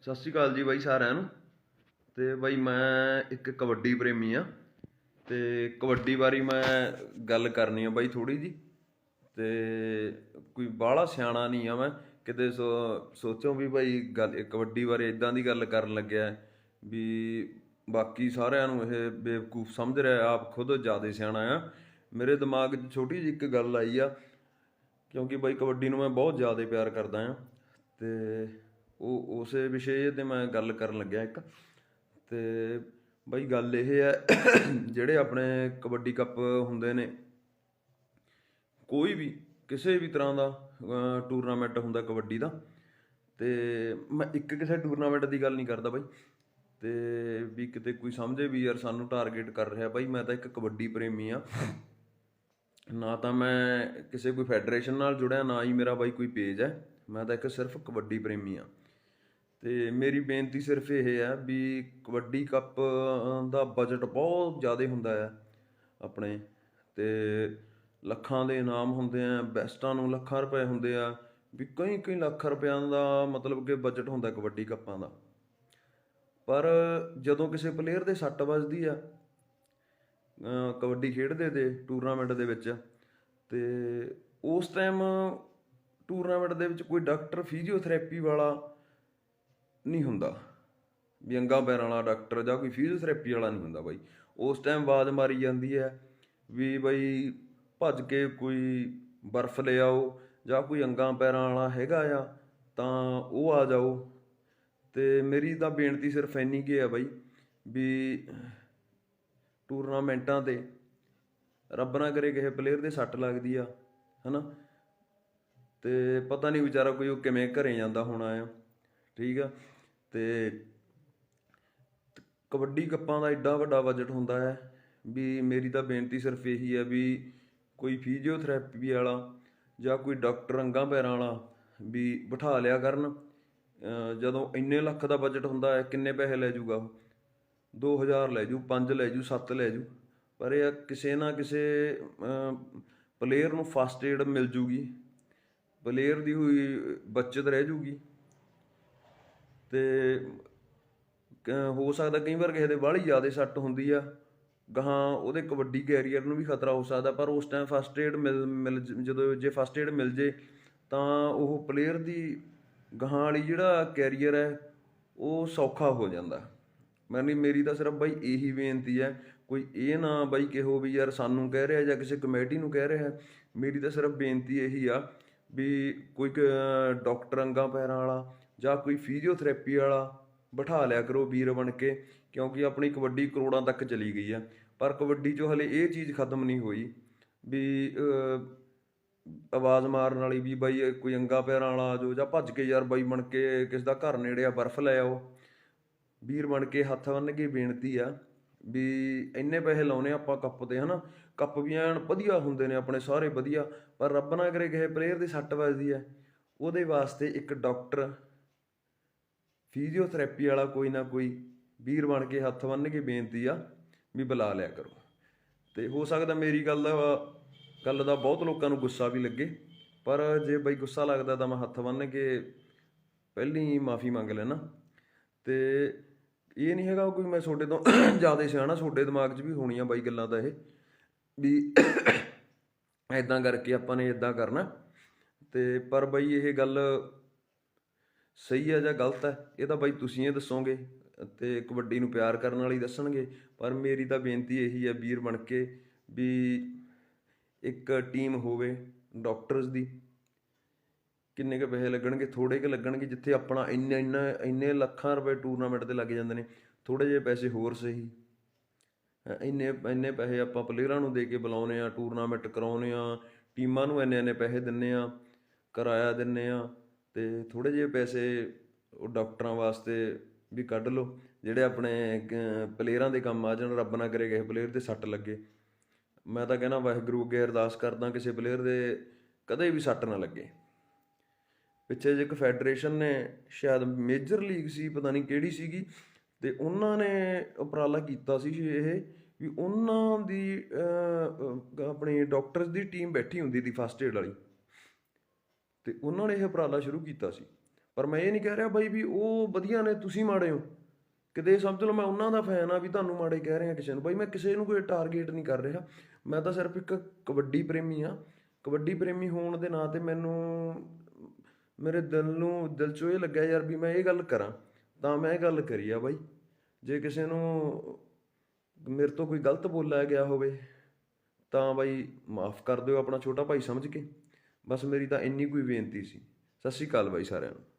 ਸਤਿ ਸ਼੍ਰੀ ਅਕਾਲ ਜੀ ਬਾਈ ਸਾਰਿਆਂ ਨੂੰ। ਤੇ ਬਾਈ ਮੈਂ ਇੱਕ ਕਬੱਡੀ ਪ੍ਰੇਮੀ ਆ। ਤੇ ਕਬੱਡੀ ਬਾਰੇ ਮੈਂ ਗੱਲ ਕਰਨੀ ਆ ਬਾਈ ਥੋੜੀ ਜੀ ਤੇ ਕੋਈ ਬਾਹਲਾ ਸਿਆਣਾ ਨਹੀਂ ਆ ਮੈਂ। ਕਿਤੇ ਸੋ- ਸੋਚੋ ਵੀ ਬਾਈ ਗੱਲ, ਕਬੱਡੀ ਬਾਰੇ ਇਦਾਂ ਦੀ ਗੱਲ ਕਰਨ ਲੱਗਿਆ ਵੀ ਬਾਕੀ ਸਾਰਿਆਂ ਨੂੰ ਇਹ ਬੇਵਕੂਫ ਸਮਝ ਰਿਹਾ ਆਪ ਖੁਦ ਜ਼ਿਆਦਾ ਸਿਆਣਾ ਆ। ਮੇਰੇ ਦਿਮਾਗ 'ਚ ਛੋਟੀ ਜਿਹੀ ਇੱਕ ਗੱਲ ਆਈ ਆ, ਕਿਉਂਕਿ ਬਾਈ ਕਬੱਡੀ ਨੂੰ ਮੈਂ ਬਹੁਤ ਜ਼ਿਆਦਾ ਪਿਆਰ ਕਰਦਾ ਆ। ਤੇ ਉਹ ਉਸੇ ਵਿਸ਼ੇ ਤੇ ਮੈਂ ਗੱਲ ਕਰਨ ਲੱਗਿਆ ਇੱਕ। ਤੇ ਬਾਈ ਗੱਲ ਇਹ ਹੈ, ਜਿਹੜੇ ਆਪਣੇ ਕਬੱਡੀ ਕੱਪ ਹੁੰਦੇ ਨੇ, ਕੋਈ ਵੀ, ਕਿਸੇ ਵੀ ਤਰ੍ਹਾਂ ਦਾ ਟੂਰਨਾਮੈਂਟ ਹੁੰਦਾ ਕਬੱਡੀ ਦਾ, ਤੇ ਮੈਂ ਇੱਕ ਕਿਸੇ ਟੂਰਨਾਮੈਂਟ ਦੀ ਗੱਲ ਨਹੀਂ ਕਰਦਾ ਬਾਈ। ਤੇ ਵੀ ਕਿਤੇ ਕੋਈ ਸਮਝੇ ਵੀ ਯਾਰ ਸਾਨੂੰ ਟਾਰਗੇਟ ਕਰ ਰਿਹਾ ਬਾਈ, ਮੈਂ ਤਾਂ ਇੱਕ ਕਬੱਡੀ ਪ੍ਰੇਮੀ ਆ। ਨਾ ਤਾਂ ਮੈਂ ਕਿਸੇ ਕੋਈ ਫੈਡਰੇਸ਼ਨ ਨਾਲ ਜੁੜਿਆ, ਨਾ ਹੀ ਮੇਰਾ ਬਾਈ ਕੋਈ ਪੇਜ ਹੈ। ਮੈਂ ਤਾਂ ਇੱਕ ਸਿਰਫ ਕਬੱਡੀ ਪ੍ਰੇਮੀ ਆ। ਅਤੇ ਮੇਰੀ ਬੇਨਤੀ ਸਿਰਫ ਇਹ ਹੈ ਵੀ ਕਬੱਡੀ ਕੱਪ ਦਾ ਬਜਟ ਬਹੁਤ ਜ਼ਿਆਦਾ ਹੁੰਦਾ ਹੈ ਆਪਣੇ ਅਤੇ ਲੱਖਾਂ ਦੇ ਇਨਾਮ ਹੁੰਦੇ ਆ, ਬੈਸਟਾਂ ਨੂੰ ਲੱਖਾਂ ਰੁਪਏ ਹੁੰਦੇ ਆ, ਵੀ ਕਈ ਕਈ ਲੱਖ ਰੁਪਿਆਂ ਦਾ ਮਤਲਬ ਕਿ ਬਜਟ ਹੁੰਦਾ ਕਬੱਡੀ ਕੱਪਾਂ ਦਾ। ਪਰ ਜਦੋਂ ਕਿਸੇ ਪਲੇਅਰ ਦੇ ਸੱਟ ਵੱਜਦੀ ਆ ਕਬੱਡੀ ਖੇਡਦੇ ਤੇ ਟੂਰਨਾਮੈਂਟ ਦੇ ਵਿੱਚ, ਤੇ ਉਸ ਟਾਈਮ ਟੂਰਨਾਮੈਂਟ ਦੇ ਵਿੱਚ ਕੋਈ ਡਾਕਟਰ ਫਿਜ਼ੀਓਥੈਰੇਪੀ ਵਾਲਾ ਨਹੀਂ ਹੁੰਦਾ। ਵੀ ਅੰਗਾਂ ਪੈਰਾਂ ਵਾਲਾ ਡਾਕਟਰ ਜਾਂ ਕੋਈ ਫਿਜ਼ੀਓਥੈਰੇਪੀ ਵਾਲਾ ਨਹੀਂ ਹੁੰਦਾ ਬਾਈ। ਉਸ ਟਾਈਮ ਆਵਾਜ਼ ਮਾਰੀ ਜਾਂਦੀ ਹੈ ਵੀ ਬਾਈ ਭੱਜ ਕੇ ਕੋਈ ਬਰਫ਼ ਲੈ ਆਓ ਜਾਂ ਕੋਈ ਅੰਗਾਂ ਪੈਰਾਂ ਵਾਲਾ ਹੈਗਾ ਆ, ਤਾਂ ਉਹ ਆ ਜਾਓ। ਤੇ ਮੇਰੀ ਤਾਂ ਬੇਨਤੀ ਸਿਰਫ ਇੰਨੀ ਕੀ ਹੈ ਬਾਈ ਵੀ ਟੂਰਨਾਮੈਂਟਾਂ ਤੇ ਰੱਬ ਨਾ ਕਰੇ ਕਿਸੇ ਪਲੇਅਰ ਦੇ ਸੱਟ ਲੱਗਦੀ ਆ, ਹਨਾ? ਤੇ ਪਤਾ ਨਹੀਂ ਵਿਚਾਰਾ ਕੋਈ ਉਹ ਕਿਵੇਂ ਘਰੇ ਜਾਂਦਾ ਹੋਣਾ ਆ, ਠੀਕ ਆ? ਅਤੇ ਕਬੱਡੀ ਕੱਪਾਂ ਦਾ ਐਡਾ ਵੱਡਾ ਬਜਟ ਹੁੰਦਾ ਹੈ ਵੀ ਮੇਰੀ ਤਾਂ ਬੇਨਤੀ ਸਿਰਫ ਇਹੀ ਹੈ ਵੀ ਕੋਈ ਫਿਜ਼ੀਓਥੈਰੇਪੀ ਵਾਲਾ ਜਾਂ ਕੋਈ ਡਾਕਟਰ ਅੰਗਾਂ ਪੈਰਾਂ ਵਾਲਾ ਵੀ ਬਿਠਾ ਲਿਆ ਕਰਨ ਜਦੋਂ ਇੰਨੇ ਲੱਖ ਦਾ ਬਜਟ ਹੁੰਦਾ ਹੈ, ਕਿੰਨੇ ਪੈਸੇ ਲੈ ਜਾਊਗਾ ਉਹ? 2000 ਲੈ ਜੂ 5 ਲੈ ਜੂ 7 ਲੈ ਜੂ। ਪਰ ਇਹ ਕਿਸੇ ਨਾ ਕਿਸੇ ਪਲੇਅਰ ਨੂੰ ਫਸਟ ਏਡ ਮਿਲ ਜੂਗੀ। ਪਲੇਅਰ ਦੀ ਹੋਈ ਬਚਤ ਰਹਿ ਜੂਗੀ। ਤੇ ਹੋ ਸਕਦਾ ਕਈ ਵਾਰ ਕਿਸੇ ਦੇ ਬਾਹਲੀ ਜ਼ਿਆਦਾ ਸੱਟ ਹੁੰਦੀ ਆ। ਗਾਹਾਂ ਉਹਦੇ ਕਬੱਡੀ ਕੈਰੀਅਰ ਨੂੰ ਵੀ ਖਤਰਾ ਹੋ ਸਕਦਾ, ਪਰ ਉਸ ਟਾਈਮ ਫਸਟ ਏਡ ਮਿਲ ਮਿਲ ਜਦੋਂ ਜੇ ਫਸਟ ਏਡ ਮਿਲ ਜੇ, ਤਾਂ ਉਹ ਪਲੇਅਰ ਦੀ ਗਾਹਾਂ ਵਾਲੀ ਜਿਹੜਾ ਕੈਰੀਅਰ ਹੈ, ਉਹ ਸੌਖਾ ਹੋ ਜਾਂਦਾ। ਮੈਨੂੰ ਮੇਰੀ ਤਾਂ ਸਿਰਫ ਬਾਈ ਇਹੀ ਬੇਨਤੀ ਹੈ, ਕੋਈ ਇਹ ਨਾ ਬਾਈ ਕਿਹੋ ਵੀ ਯਾਰ ਸਾਨੂੰ ਕਹਿ ਰਿਹਾ ਜਾਂ ਕਿਸੇ ਕਮੇਟੀ ਨੂੰ ਕਹਿ ਰਿਹਾ, ਮੇਰੀ ਤਾਂ ਸਿਰਫ ਬੇਨਤੀ ਇਹੀ ਆ ਵੀ ਕੋਈ ਕ- ਡਾਕਟਰ ਅੰਗਾਂ ਪੈਰਾਂ ਵਾਲਾ ਜਾਂ ਕੋਈ ਫਿਜ਼ੀਓਥੈਰੇਪੀ ਵਾਲਾ ਬਿਠਾ ਲਿਆ ਕਰੋ ਵੀਰ ਬਣ ਕੇ, ਕਿਉਂਕਿ ਆਪਣੀ ਕਬੱਡੀ ਕਰੋੜਾਂ ਤੱਕ ਚਲੀ ਗਈ ਆ। ਪਰ ਕਬੱਡੀ 'ਚੋਂ ਹਲੇ ਇਹ ਚੀਜ਼ ਖਤਮ ਨਹੀਂ ਹੋਈ ਵੀ ਆਵਾਜ਼ ਮਾਰਨ ਵਾਲੀ ਵੀ ਬਾਈ ਕੋਈ ਅੰਗਾ ਪੈਰਾਂ ਵਾਲਾ ਆ ਜਾਓ ਜਾਂ ਭੱਜ ਕੇ ਯਾਰ ਬਾਈ ਬਣ ਕੇ ਕਿਸ ਦਾ ਘਰ ਨੇੜੇ ਆ ਬਰਫ਼ ਲੈ ਆਓ। ਵੀਰ ਬਣ ਕੇ ਹੱਥ ਬੰਨ ਕੇ ਬੇਨਤੀ ਆ ਵੀ ਇੰਨੇ ਪੈਸੇ ਲਾਉਨੇ ਆਪਾਂ ਕੱਪ ਤੇ, ਹਨਾ? ਕੱਪ ਵੀ ਐਨ ਵਧੀਆ ਹੁੰਦੇ ਨੇ ਆਪਣੇ ਸਾਰੇ ਵਧੀਆ, ਪਰ ਰੱਬ ਨਾ ਕਰੇ ਕਿਸੇ ਪਲੇਅਰ ਦੀ ਸੱਟ ਵੱਜਦੀ ਹੈ ਉਹਦੇ ਵਾਸਤੇ ਇੱਕ ਡਾਕਟਰ ਫਿਜ਼ੀਓਥੈਰੇਪੀ ਵਾਲਾ ਕੋਈ ਨਾ ਕੋਈ ਵੀਰ ਬਣ ਕੇ ਹੱਥ ਬੰਨ ਕੇ ਬੇਨਤੀ ਆ ਵੀ ਬੁਲਾ ਲਿਆ ਕਰੋ। ਤੇ ਹੋ ਸਕਦਾ ਮੇਰੀ ਗੱਲ ਦਾ ਗੱਲ ਦਾ ਬਹੁਤ ਲੋਕਾਂ ਨੂੰ ਗੁੱਸਾ ਵੀ ਲੱਗੇ, ਪਰ ਜੇ ਬਈ ਗੁੱਸਾ ਲੱਗਦਾ ਤਾਂ ਮੈਂ ਹੱਥ ਬੰਨ ਕੇ ਪਹਿਲੀ ਮਾਫੀ ਮੰਗ ਲੈਣਾ ਤੇ ਇਹ ਨਹੀਂ ਹੈਗਾ ਕੋਈ ਮੈਂ ਤੁਹਾਡੇ ਤੋਂ ਜ਼ਿਆਦਾ ਸਿਆਣਾ, ਤੁਹਾਡੇ ਦਿਮਾਗ 'ਚ ਵੀ ਹੋਣੀਆਂ ਬਾਈ ਗੱਲਾਂ ਤਾਂ ਇਹ ਵੀ ਐਦਾਂ ਕਰਕੇ ਆਪਾਂ ਨੇ ਐਦਾਂ ਕਰਨਾ। ਤੇ ਪਰ ਬਈ ਇਹ ਗੱਲ ਸਹੀ ਹੈ ਜਾਂ ਗਲਤ ਹੈ ਇਹ ਤਾਂ ਬਾਈ ਤੁਸੀਂ ਇਹ ਦੱਸੋਗੇ ਤੇ ਕਬੱਡੀ ਨੂੰ ਪਿਆਰ ਕਰਨ ਵਾਲੀ ਦੱਸਣਗੇ। ਪਰ ਮੇਰੀ ਤਾਂ ਬੇਨਤੀ ਇਹੀ ਹੈ ਵੀਰ ਬਣ ਕੇ ਵੀ ਇੱਕ ਟੀਮ ਹੋਵੇ ਡਾਕਟਰਸ ਦੀ, ਕਿੰਨੇ ਕੁ ਪੈਸੇ ਲੱਗਣਗੇ ਥੋੜੇ ਕੁ ਲੱਗਣਗੇ, ਜਿੱਥੇ ਆਪਣਾ ਇੰਨੇ, ਇੰਨਾ, ਇੰਨੇ ਲੱਖਾਂ ਰੁਪਏ ਟੂਰਨਾਮੈਂਟ ਤੇ ਲੱਗ ਜਾਂਦੇ ਨੇ ਥੋੜੇ ਜਿਹੇ ਪੈਸੇ ਹੋਰ ਸਹੀ। ਇੰਨੇ ਇੰਨੇ ਪੈਸੇ ਆਪਾਂ ਪਲੇਅਰਾਂ ਨੂੰ ਦੇ ਕੇ ਬੁਲਾਉਨੇ ਆ ਟੂਰਨਾਮੈਂਟ ਕਰਾਉਨੇ ਆ ਟੀਮਾਂ ਨੂੰ ਇੰਨੇ ਇੰਨੇ ਪੈਸੇ ਦਿੰਨੇ ਆ ਕਿਰਾਇਆ ਦਿੰਨੇ ਆ ਅਤੇ ਥੋੜ੍ਹੇ ਜਿਹੇ ਪੈਸੇ ਉਹ ਡਾਕਟਰਾਂ ਵਾਸਤੇ ਵੀ ਕੱਢ ਲਓ, ਜਿਹੜੇ ਆਪਣੇ ਪਲੇਅਰਾਂ ਦੇ ਕੰਮ ਆ ਜਾਣ, ਰੱਬ ਨਾ ਕਰੇ ਕਿਸੇ ਪਲੇਅਰ ਤੇ ਸੱਟ ਲੱਗੇ। ਮੈਂ ਤਾਂ ਕਹਿੰਦਾ ਵਾਹਿਗੁਰੂ ਅੱਗੇ ਅਰਦਾਸ ਕਰਦਾ ਕਿਸੇ ਪਲੇਅਰ ਦੇ ਕਦੇ ਵੀ ਸੱਟ ਨਾ ਲੱਗੇ। ਪਿੱਛੇ ਜੇ ਇੱਕ ਫੈਡਰੇਸ਼ਨ ਨੇ, ਸ਼ਾਇਦ ਮੇਜਰ ਲੀਗ ਸੀ, ਪਤਾ ਨਹੀਂ ਕਿਹੜੀ ਸੀਗੀ, ਤੇ ਉਹਨਾਂ ਨੇ ਉਪਰਾਲਾ ਕੀਤਾ ਸੀ ਇਹ ਵੀ ਉਹਨਾਂ ਦੀ ਆਪਣੀ ਡਾਕਟਰਸ ਦੀ ਟੀਮ ਬੈਠੀ ਹੁੰਦੀ ਸੀ ਫਸਟ ਏਡ ਵਾਲੀ। ਤੇ ਉਹਨਾਂ ਨੇ ਇਹ ਉਪਰਾਲਾ ਸ਼ੁਰੂ ਕੀਤਾ ਸੀ। ਪਰ ਮੈਂ ਇਹ ਨਹੀਂ ਕਹਿ ਰਿਹਾ ਬਾਈ ਵੀ ਉਹ ਵਧੀਆ ਨੇ, ਤੁਸੀਂ ਮਾੜੇ ਹੋ। ਕਿਤੇ ਸਮਝ ਲਓ, ਮੈਂ ਉਹਨਾਂ ਦਾ ਫੈਨ ਆ ਵੀ ਤੁਹਾਨੂੰ ਮਾੜੇ ਕਹਿ ਰਿਹਾ ਕਿਸੇ ਨੂੰ। ਬਾਈ ਮੈਂ ਕਿਸੇ ਨੂੰ ਕੋਈ ਟਾਰਗੇਟ ਨਹੀਂ ਕਰ ਰਿਹਾ। ਮੈਂ ਤਾਂ ਸਿਰਫ ਇੱਕ ਕਬੱਡੀ ਪ੍ਰੇਮੀ ਆ ਕਬੱਡੀ ਪ੍ਰੇਮੀ ਹੋਣ ਦੇ ਨਾਂ ਤੇ ਮੈਨੂੰ, ਮੇਰੇ ਦਿਲ ਨੂੰ, ਦਿਲ 'ਚੋਂ ਇਹ ਲੱਗਿਆ ਯਾਰ ਵੀ ਮੈਂ ਇਹ ਗੱਲ ਕਰਾਂ। ਤਾਂ ਮੈਂ ਇਹ ਗੱਲ ਕਰੀ ਆ ਬਾਈ। ਜੇ ਕਿਸੇ ਨੂੰ ਮੇਰੇ ਤੋਂ ਕੋਈ ਗਲਤ ਬੋਲਿਆ ਗਿਆ ਹੋਵੇ, ਤਾਂ ਬਾਈ ਮਾਫ ਕਰ ਦਿਓ ਆਪਣਾ ਛੋਟਾ ਭਾਈ ਸਮਝ ਕੇ। ਬਸ ਮੇਰੀ ਤਾਂ ਇੰਨੀ ਕੋਈ ਬੇਨਤੀ ਸੀ। ਸਤਿ ਸ਼੍ਰੀ ਅਕਾਲ ਬਾਈ ਸਾਰਿਆਂ ਨੂੰ।